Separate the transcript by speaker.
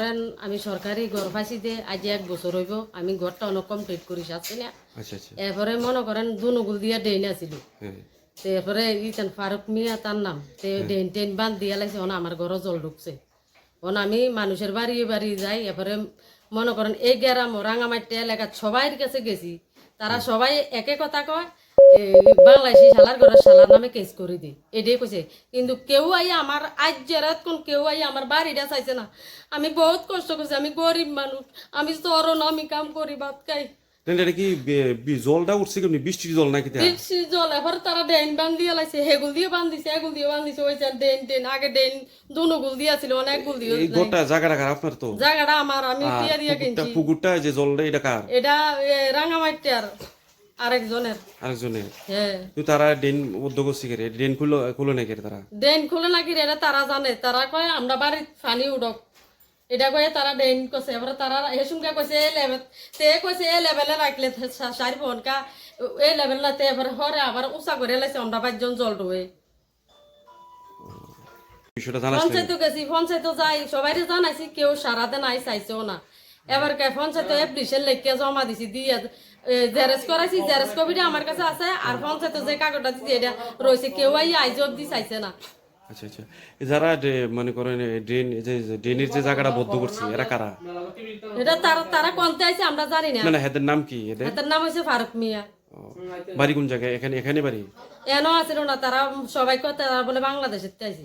Speaker 1: কারণ আমি সরকারি ঘর যে আজ এক বছর হইব আমি ঘরটা অনেক কমপ্লিট করি আসছি না?
Speaker 2: আচ্ছা আচ্ছা।
Speaker 1: এরপরে মনে করেন দুনুগুল দিয়া ডেইন আছিল।
Speaker 2: হ্যাঁ।
Speaker 1: তারপরে ইতেন ফারুক মিয়া তার নাম তে ডেইন টেন বান্ধ দিয়া লাইছে ওনা আমার ঘরও জল ঢুকছে। ওন আমি মানুষের বাড়ি বাড়ি যাই এরপরে মনে করেন এই গ্রাম রাঙামাটি এলাকার সবাইয়ের কাছে গেছি। তারা সবাই একে কথা কয় বাংলাদেশি শালার ঘরের শালার নামে কেস করে দিই এটাই কইছে। কিন্তু কেউ আই আমার আজ জেরাত কোন কেউ আই আমার বাড়িটা চাইছে না। আমি বহুত কষ্ট করছি আমি গরিব মানুষ আমি চরণ আমি কাম করি ভাত খাই।
Speaker 2: দেন কি জলটা উঠছে কেমনি? বৃষ্টির জল নাকি তা?
Speaker 1: জল এবার তারা ডেন বান দিয়ে লাইছে। হেগুল দিয়ে বান্ধিছে এগুল দিয়ে বান্ধিছে ওই ডেন ডেন আগে ডেন দুনো গুল দিয়া ছিল অনেক গুল দিয়ে
Speaker 2: এই ঘরটা জায়গাটা কার? আপনার তো?
Speaker 1: জায়গাটা আমার আমি দিয়া দিয়ে কিনছি।
Speaker 2: পুকুরটা যে জলটা এটা কার?
Speaker 1: এটা রাঙামাটিয়ার। আরেকজনের।
Speaker 2: আরেকজনের?
Speaker 1: হ্যাঁ।
Speaker 2: তো তারা ড্রেন উদ্যোগ করছে কে খুলো খুলো নাকি তারা?
Speaker 1: ড্রেন খুলে নাকি রে তারা জানে। তারা কয় আমরা বাড়ির পানি উঠক এটা কয়ে তারা ড্রেন কছে এবার তারা হেসুমকে কইছে এই লেভেল তে কইছে এই লেভেলে রাখলে সারি ফোনকা এই লেভেল না তে এবার হরে আবার উঁচা করে লাইছে আমরা পাঁচজন জল ডুবে
Speaker 2: বিষয়টা
Speaker 1: পঞ্চায়েত গেছি পঞ্চায়েত যাই সবাই জানাইছি কেউ সারাতে নাই চাইছেও না। এবার কে পঞ্চায়েত এপ্লিকেশন লিখে জমা দিছি দিয়ে জেরেস করাইছি জেরেস কপিটা আমার কাছে আছে আর পঞ্চায়েত যে কাগজটা দিছি এটা রয়েছে। কেউ আই আইজ অব্দি চাইছে না।
Speaker 2: আচ্ছা আচ্ছা। যারা মনে করেন ড্রেন যে যে ড্রেনের যে জায়গাটা বদ্ধ করছে এরা কারা?
Speaker 1: এটা তারা তারা কোনতে আইছে আমরা জানি না।
Speaker 2: না না হেদের নাম কি? এদের
Speaker 1: নাম ফারুক মিয়া।
Speaker 2: ও, বাড়ি কোন জায়গায়? এখানে এখানে বাড়ি?
Speaker 1: আছিল না তারা সবাই কয় তারা বলে বাংলাদেশের আইছে।